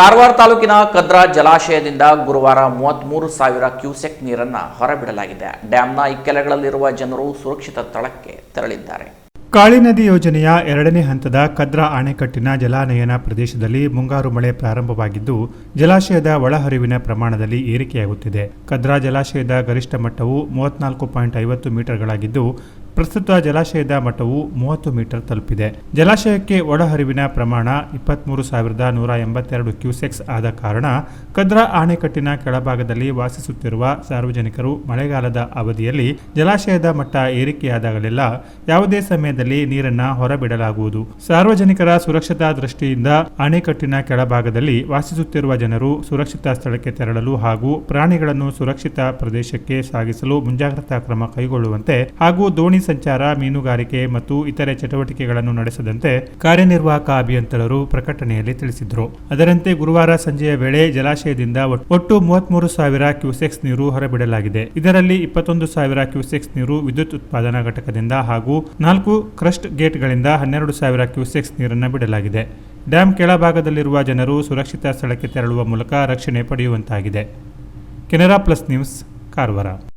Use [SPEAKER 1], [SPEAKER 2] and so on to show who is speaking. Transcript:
[SPEAKER 1] ಕಾರವಾರ ತಾಲೂಕಿನ ಕದ್ರಾ ಜಲಾಶಯದಿಂದ ಗುರುವಾರ ಮೂವತ್ತ್ಮೂರು ಸಾವಿರ ಕ್ಯೂಸೆಕ್ ನೀರನ್ನು ಹೊರಬಿಡಲಾಗಿದೆ. ಡ್ಯಾಂನ ಇಕ್ಕೆಲೆಗಳಲ್ಲಿರುವ ಜನರು ಸುರಕ್ಷಿತ ಸ್ಥಳಕ್ಕೆ ತೆರಳಿದ್ದಾರೆ.
[SPEAKER 2] ಕಾಳಿ ನದಿ ಯೋಜನೆಯ ಎರಡನೇ ಹಂತದ ಕದ್ರಾ ಅಣೆಕಟ್ಟಿನ ಜಲಾನಯನ ಪ್ರದೇಶದಲ್ಲಿ ಮುಂಗಾರು ಮಳೆ ಪ್ರಾರಂಭವಾಗಿದ್ದು, ಜಲಾಶಯದ ಒಳಹರಿವಿನ ಪ್ರಮಾಣದಲ್ಲಿ ಏರಿಕೆಯಾಗುತ್ತಿದೆ. ಕದ್ರಾ ಜಲಾಶಯದ ಗರಿಷ್ಠ ಮಟ್ಟವು ಮೂವತ್ನಾಲ್ಕು ಪಾಯಿಂಟ್ ಐವತ್ತು ಮೀಟರ್ಗಳಾಗಿದ್ದು ಪ್ರಸ್ತುತ ಜಲಾಶಯದ ಮಟ್ಟವು ಮೂವತ್ತು ಮೀಟರ್ ತಲುಪಿದೆ. ಜಲಾಶಯಕ್ಕೆ ಒಳಹರಿವಿನ ಪ್ರಮಾಣ ಇಪ್ಪತ್ಮೂರು ಸಾವಿರದ ನೂರ ಎಂಬತ್ತೆರಡು ಕ್ಯೂಸೆಕ್ಸ್ ಆದ ಕಾರಣ ಕದ್ರಾ ಆಣೆಕಟ್ಟಿನ ಕೆಳಭಾಗದಲ್ಲಿ ವಾಸಿಸುತ್ತಿರುವ ಸಾರ್ವಜನಿಕರು ಮಳೆಗಾಲದ ಅವಧಿಯಲ್ಲಿ ಜಲಾಶಯದ ಮಟ್ಟ ಏರಿಕೆಯಾದಾಗಲೆಲ್ಲ ಯಾವುದೇ ಸಮಯದಲ್ಲಿ ನೀರನ್ನ ಹೊರಬಿಡಲಾಗುವುದು. ಸಾರ್ವಜನಿಕರ ಸುರಕ್ಷತಾ ದೃಷ್ಟಿಯಿಂದ ಅಣೆಕಟ್ಟಿನ ಕೆಳಭಾಗದಲ್ಲಿ ವಾಸಿಸುತ್ತಿರುವ ಜನರು ಸುರಕ್ಷಿತ ಸ್ಥಳಕ್ಕೆ ತೆರಳಲು ಹಾಗೂ ಪ್ರಾಣಿಗಳನ್ನು ಸುರಕ್ಷಿತ ಪ್ರದೇಶಕ್ಕೆ ಸಾಗಿಸಲು ಮುಂಜಾಗ್ರತಾ ಕ್ರಮ ಕೈಗೊಳ್ಳುವಂತೆ ಹಾಗೂ ದೋಣಿ ಸಂಚಾರ, ಮೀನುಗಾರಿಕೆ ಮತ್ತು ಇತರೆ ಚಟುವಟಿಕೆಗಳನ್ನು ನಡೆಸದಂತೆ ಕಾರ್ಯನಿರ್ವಾಹಕ ಅಭಿಯಂತರರು ಪ್ರಕಟಣೆಯಲ್ಲಿ ತಿಳಿಸಿದರು. ಅದರಂತೆ ಗುರುವಾರ ಸಂಜೆಯ ವೇಳೆ ಜಲಾಶಯದಿಂದ ಒಟ್- ಒಟ್ಟು ಮೂವತ್ಮೂರು ಸಾವಿರ ಕ್ಯೂಸೆಕ್ಸ್ ನೀರು ಹೊರಬಿಡಲಾಗಿದೆ. ಇದರಲ್ಲಿ ಇಪ್ಪತ್ತೊಂದು ಸಾವಿರ ಕ್ಯೂಸೆಕ್ಸ್ ನೀರು ವಿದ್ಯುತ್ ಉತ್ಪಾದನಾ ಘಟಕದಿಂದ ಹಾಗೂ ನಾಲ್ಕು ಕ್ರಸ್ಟ್ ಗೇಟ್ಗಳಿಂದ ಹನ್ನೆರಡು ಸಾವಿರ ಕ್ಯೂಸೆಕ್ಸ್ ನೀರನ್ನು ಬಿಡಲಾಗಿದೆ. ಡ್ಯಾಂ ಕೆಳಭಾಗದಲ್ಲಿರುವ ಜನರು ಸುರಕ್ಷಿತ ಸ್ಥಳಕ್ಕೆ ತೆರಳುವ ಮೂಲಕ ರಕ್ಷಣೆ ಪಡೆಯುವಂತಾಗಿದೆ. Canara plus news, Karwar.